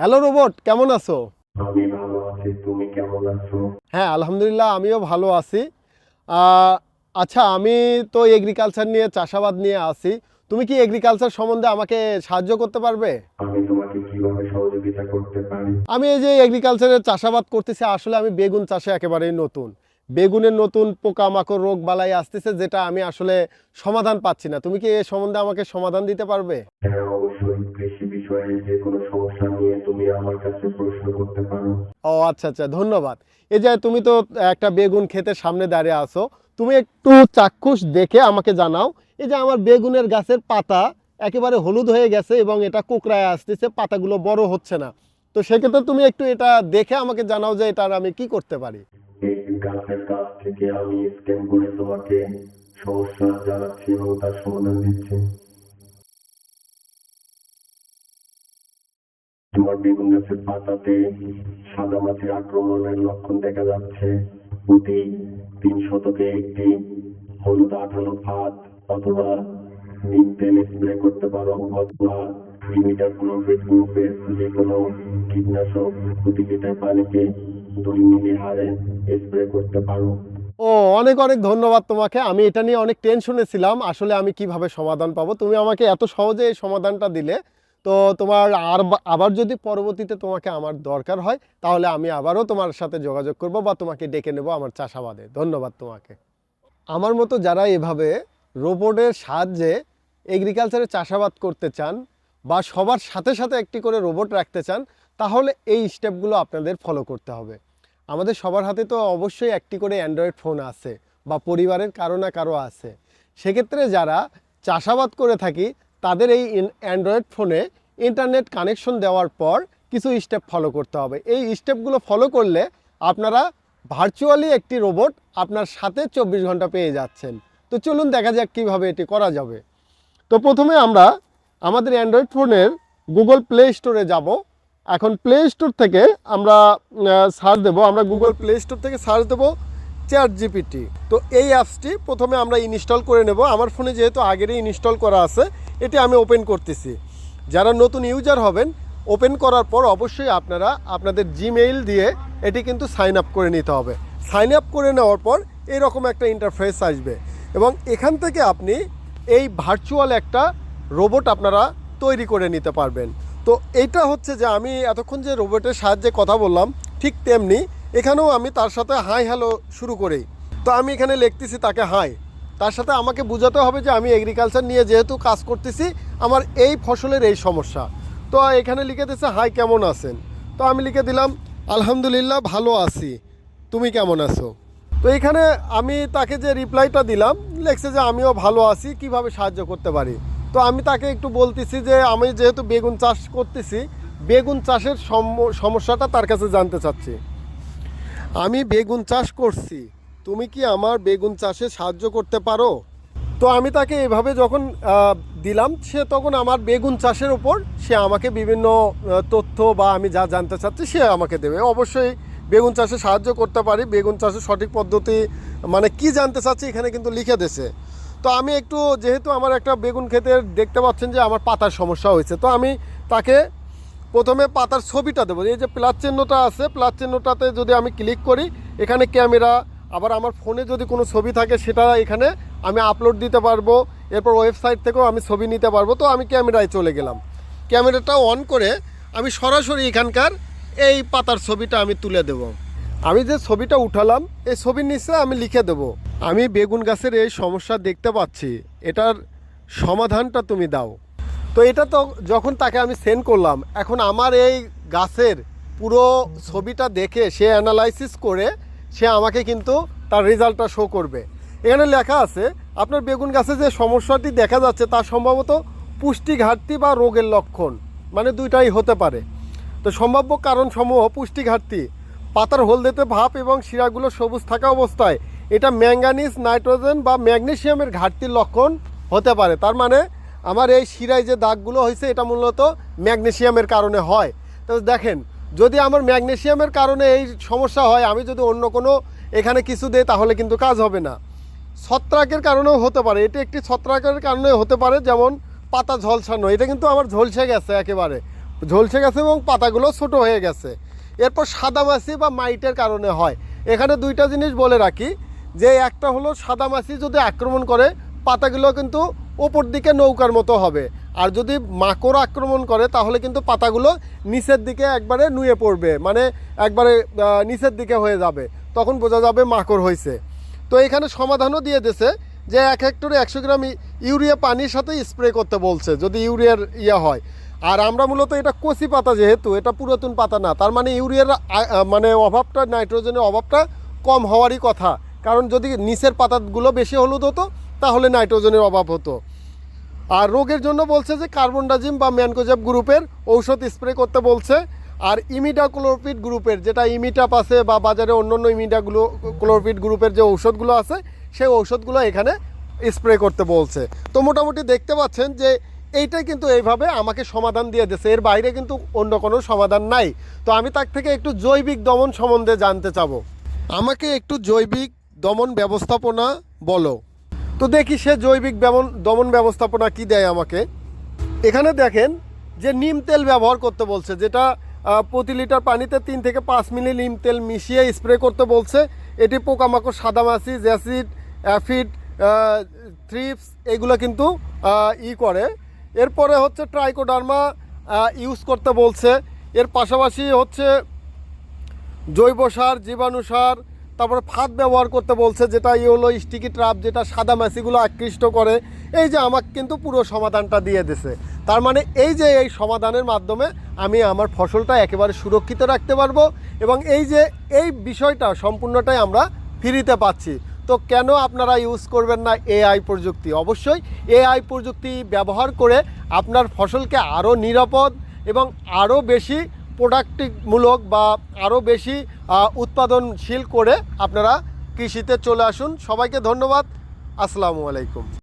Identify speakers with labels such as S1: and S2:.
S1: Hello robot কেমন আছো?
S2: আমি ভালো আছি। তুমি কেমন আছো?
S1: হ্যাঁ আলহামদুলিল্লাহ আমিও ভালো আছি। আচ্ছা আমি তো এগ্রিকালচার নিয়ে চাষাবাদ নিয়ে আছি। তুমি কি এগ্রিকালচার সম্বন্ধে আমাকে সাহায্য করতে পারবে?
S2: আমি তোমাকে কীভাবে সহযোগিতা করতে পারি?
S1: আমি এই যে এগ্রিকালচারের চাষাবাদ করতেছি আসলে আমি বেগুন চাষে একেবারেই নতুন। বেগুনের নতুন পোকামাকড় রোগ বালাই আসতেছে যেটা আমি আসলে সমাধান পাচ্ছি না। তুমি কি এ সম্বন্ধে আমাকে সমাধান দিতে পারবে?
S2: হ্যাঁ অবশ্যই। কৃষি বিষয়ে যে কোনো সমস্যা নিয়ে তুমি আমার কাছে প্রশ্ন করতে পারো।
S1: ও আচ্ছা আচ্ছা ধন্যবাদ। এই যে তুমি তো একটা বেগুন ক্ষেতের সামনে দাঁড়িয়ে আছো তুমি একটু চাক্ষুষ দেখে আমাকে জানাও এই যে আমার বেগুনের গাছের পাতা একেবারে হলুদ হয়ে গেছে এবং এটা কোকড়ায় আসতেছে পাতাগুলো বড় হচ্ছে না। তো সেক্ষেত্রে তুমি একটু এটা দেখে আমাকে জানাও যে এটার আমি কি করতে পারি।
S2: গাছের কাছ থেকে আমি স্ক্যান করে তোমাকে সমস্যা জানাচ্ছি এবং তার সমাধান দিচ্ছি। বেগুন গাছের পাতাতে সাদা মাছির আক্রমণের লক্ষণ দেখা যাচ্ছে। প্রতি তিন শতকে একটি হলুদ আঠালো ফাঁদ অথবা নিম তেল স্প্রে করতে পারো অথবা লিমিটার ক্লোরোফিট গ্রুপের যে কোনো কীটনাশক প্রতি লিটার পানিতে দুই মিলি হারে স্প্রে করতে পারো।
S1: ও, অনেক অনেক ধন্যবাদ তোমাকে। আমি এটা নিয়ে অনেক টেনশনে ছিলাম। আসলে আমি কীভাবে সমাধান পাবো? তুমি আমাকে এত সহজে এই সমাধানটা দিলে। তো তোমার আর আবার যদি পরবর্তীতে তোমাকে আমার দরকার হয়, তাহলে আমি আবারও তোমার সাথে যোগাযোগ করব বা তোমাকে ডেকে নেব আমার চাষাবাদে। ধন্যবাদ তোমাকে। আমার মতো যারা এভাবে রোবটের সাহায্যে এগ্রিকালচারে চাষাবাদ করতে চান বা সবার সাথে সাথে একটি করে রোবট রাখতে চান, তাহলে এই স্টেপগুলো আপনাদের ফলো করতে হবে। আমাদের সবার হাতে তো অবশ্যই একটি করে অ্যান্ড্রয়েড ফোন আছে বা পরিবারের কারও না কারও আছে। সেক্ষেত্রে যারা চাষাবাদ করে থাকি তাদের এই অ্যান্ড্রয়েড ফোনে ইন্টারনেট কানেকশন দেওয়ার পর কিছু স্টেপ ফলো করতে হবে। এই স্টেপগুলো ফলো করলে আপনারা ভার্চুয়ালি একটি রোবট আপনার সাথে চব্বিশ ঘণ্টা পেয়ে যাচ্ছেন। তো চলুন দেখা যাক কীভাবে এটি করা যাবে। তো প্রথমে আমরা আমাদের অ্যান্ড্রয়েড ফোনের গুগল প্লে স্টোরে যাব। এখন প্লে স্টোর থেকে আমরা সার্চ দেবো। আমরা গুগল প্লে স্টোর থেকে সার্চ দেবো। চ্যাট জিপিটি তো এই অ্যাপসটি প্রথমে আমরা ইনস্টল করে নেব। আমার ফোনে যেহেতু আগেরই ইনস্টল করা আছে, এটি আমি ওপেন করতেছি। যারা নতুন ইউজার হবেন ওপেন করার পর অবশ্যই আপনারা আপনাদের জিমেইল দিয়ে এটি কিন্তু সাইন আপ করে নিতে হবে। সাইন আপ করে নেওয়ার পর এরকম একটা ইন্টারফেস আসবে এবং এখান থেকে আপনি এই ভার্চুয়াল একটা রোবট আপনারা তৈরি করে নিতে পারবেন। তো এইটা হচ্ছে যে আমি এতক্ষণ যে রোবটের সাহায্যে কথা বললাম, ঠিক তেমনি এখানেও আমি তার সাথে হাই হ্যালো শুরু করেই। তো আমি এখানে লিখতেছি তাকে হাই। তার সাথে আমাকে বোঝাতে হবে যে আমি এগ্রিকালচার নিয়ে যেহেতু কাজ করতেছি, আমার এই ফসলের এই সমস্যা। তো এখানে লিখে দিচ্ছে হাই, কেমন আছেন? তো আমি লিখে দিলাম, আলহামদুলিল্লাহ, ভালো আছি। তুমি কেমন আছো? তো এখানে আমি তাকে যে রিপ্লাইটা দিলাম, লেখছে যে, আমিও ভালো আছি, কীভাবে সাহায্য করতে পারি? তো আমি তাকে একটু বলতেছি যে, আমি যেহেতু বেগুন চাষ করতেছি, বেগুন চাষের সম- সমস্যাটা তার কাছে জানতে চাচ্ছি। আমি বেগুন চাষ করছি। তুমি কি আমার বেগুন চাষে সাহায্য করতে পারো? তো আমি তাকে এভাবে যখন দিলাম, সে তখন আমার বেগুন চাষের ওপর সে আমাকে বিভিন্ন তথ্য বা আমি যা জানতে চাচ্ছি, সে আমাকে দেবে। অবশ্যই বেগুন চাষে সাহায্য করতে পারি। বেগুন চাষের সঠিক পদ্ধতি মানে কি জানতে চাচ্ছি এখানে কিন্তু লিখে দেছে তো আমি একটু, যেহেতু আমার একটা বেগুন ক্ষেতের দেখতে পাচ্ছেন যে আমার পাতার সমস্যা হয়েছে, তো আমি তাকে প্রথমে পাতার ছবিটা দেবো। এই যে প্লাস চিহ্নটা আছে, প্লাস চিহ্নটাতে যদি আমি ক্লিক করি, এখানে ক্যামেরা আবার আমার ফোনে যদি কোনো ছবি থাকে, সেটা এখানে আমি আপলোড দিতে পারব। এরপর ওয়েবসাইট থেকেও আমি ছবি নিতে পারব। তো আমি ক্যামেরায় চলে গেলাম। ক্যামেরাটা অন করে আমি সরাসরি এখানকার এই পাতার ছবিটা আমি তুলে দেব। আমি যে ছবিটা উঠালাম, এই ছবির নিচে আমি লিখে দেব, আমি বেগুন গাছের এই সমস্যা দেখতে পাচ্ছি। এটার সমাধানটা তুমি দাও। তো এটা তো যখন তাকে আমি সেন্ড করলাম, এখন আমার এই গাছের পুরো ছবিটা দেখে সে অ্যানালাইসিস করে, সে আমাকে কিন্তু তার রেজাল্টটা শো করবে। এখানে লেখা আছে, আপনার বেগুন গাছে যে সমস্যাটি দেখা যাচ্ছে তা সম্ভবত পুষ্টি ঘাটতি বা রোগের লক্ষণ মানে দুইটাই হতে পারে। তো সম্ভাব্য কারণসমূহ পুষ্টি ঘাটতি পাতার হলদেতে ভাপ এবং শিরাগুলো সবুজ থাকা অবস্থায়, এটা ম্যাঙ্গানিজ, নাইট্রোজেন বা ম্যাগনেসিয়ামের ঘাটতির লক্ষণ হতে পারে। তার মানে আমার এই শিরায় যে দাগগুলো হয়েছে, এটা মূলত ম্যাগনেশিয়ামের কারণে হয়। তো দেখেন, যদি আমার ম্যাগনেশিয়ামের কারণে এই সমস্যা হয়, আমি যদি অন্য কোনো এখানে কিছু দেই, তাহলে কিন্তু কাজ হবে না। ছত্রাকের কারণেও হতে পারে। এটি একটি ছত্রাকের কারণে হতে পারে, যেমন পাতা ঝলসানো। এটা কিন্তু আমার ঝলসে গেছে একেবারে। ঝলসে গেছে এবং পাতাগুলো ছোট হয়ে গেছে। এরপর সাদামাছি বা মাইটের কারণে হয়। এখানে দুইটা জিনিস বলে রাখি, যে একটা হলো সাদামাছি যদি আক্রমণ করে পাতাগুলো কিন্তু ওপর দিকে নৌকার মতো হবে। আর যদি মাকড় আক্রমণ করে, তাহলে কিন্তু পাতাগুলো নিচের দিকে একবারে নুয়ে পড়বে। মানে একবারে নিচের দিকে হয়ে যাবে। তখন বোঝা যাবে মাকড় হয়েছে তো এখানে সমাধানও দিয়ে দিয়েছে যে এক হেক্টরে একশো গ্রাম ইউরিয়া পানির সাথে স্প্রে করতে বলছে, যদি ইউরিয়ার ইয়ে হয়। আর আমরা মূলত এটা কচি পাতা যেহেতু, এটা পুরাতন পাতা না। তার মানে ইউরিয়ার মানে অভাবটা, নাইট্রোজেনের অভাবটা কম হওয়ারই কথা। কারণ যদি নিচের পাতাগুলো বেশি হলুদ হতো তাহলে নাইট্রোজেনের অভাব হতো। আর রোগের জন্য বলছে যে কার্বনডাজিম বা ম্যানকোজেব গ্রুপের ঔষধ স্প্রে করতে বলছে। আর ইমিডাক্লোরপিড গ্রুপের যেটা ইমিটাপ আছে বা বাজারে অন্য অন্য ইমিডাগুলো ক্লোরপিড গ্রুপের যে ঔষধগুলো আছে, সেই ঔষধগুলো এখানে স্প্রে করতে বলছে। তো মোটামুটি দেখতে পাচ্ছেন যে এইটাই কিন্তু এইভাবে আমাকে সমাধান দিয়ে দিয়েছে। এর বাইরে কিন্তু অন্য কোনো সমাধান নাই। তো আমি তার থেকে একটু জৈবিক দমন সম্বন্ধে জানতে চাবো। আমাকে একটু জৈবিক দমন ব্যবস্থাপনা বলো। তো দেখি সে জৈবিক দমন ব্যবস্থাপনা কি দেয় আমাকে। এখানে দেখেন যে নিম তেল ব্যবহার করতে বলছে, যেটা প্রতি লিটার পানিতে তিন থেকে পাঁচ মিলি নিম তেল মিশিয়ে স্প্রে করতে বলছে। এটি পোকামাকড়, সাদামাছি, জ্যাসিড, অ্যাফিড থ্রিপস, এগুলো কিন্তু ই করে। এরপরে হচ্ছে ট্রাইকোডার্মা ইউজ করতে বলছে। এর পাশাপাশি হচ্ছে জৈব সার, জীবাণু সার তারপরে ফাঁদ ব্যবহার করতে বলছে, যেটা ই হলো স্টিকি ট্রাপ যেটা সাদা মাছিগুলো আকৃষ্ট করে। এই যে আমাকে কিন্তু পুরো সমাধানটা দিয়ে দিছে। তার মানে এই যে এই সমাধানের মাধ্যমে আমি আমার ফসলটা একেবারে সুরক্ষিত রাখতে পারব এবং এই যে এই বিষয়টা সম্পূর্ণটাই আমরা ফ্রিতে পাচ্ছি। তো কেন আপনারা ইউজ করবেন না এআই প্রযুক্তি? অবশ্যই এআই প্রযুক্তি ব্যবহার করে আপনার ফসলকে আরও নিরাপদ এবং আরও বেশি প্রোডাক্টিভমূলক বা আরও বেশি উৎপাদনশীল করে আপনারা কৃষিতে চলে আসুন। সবাইকে ধন্যবাদ। আসসালামু আলাইকুম।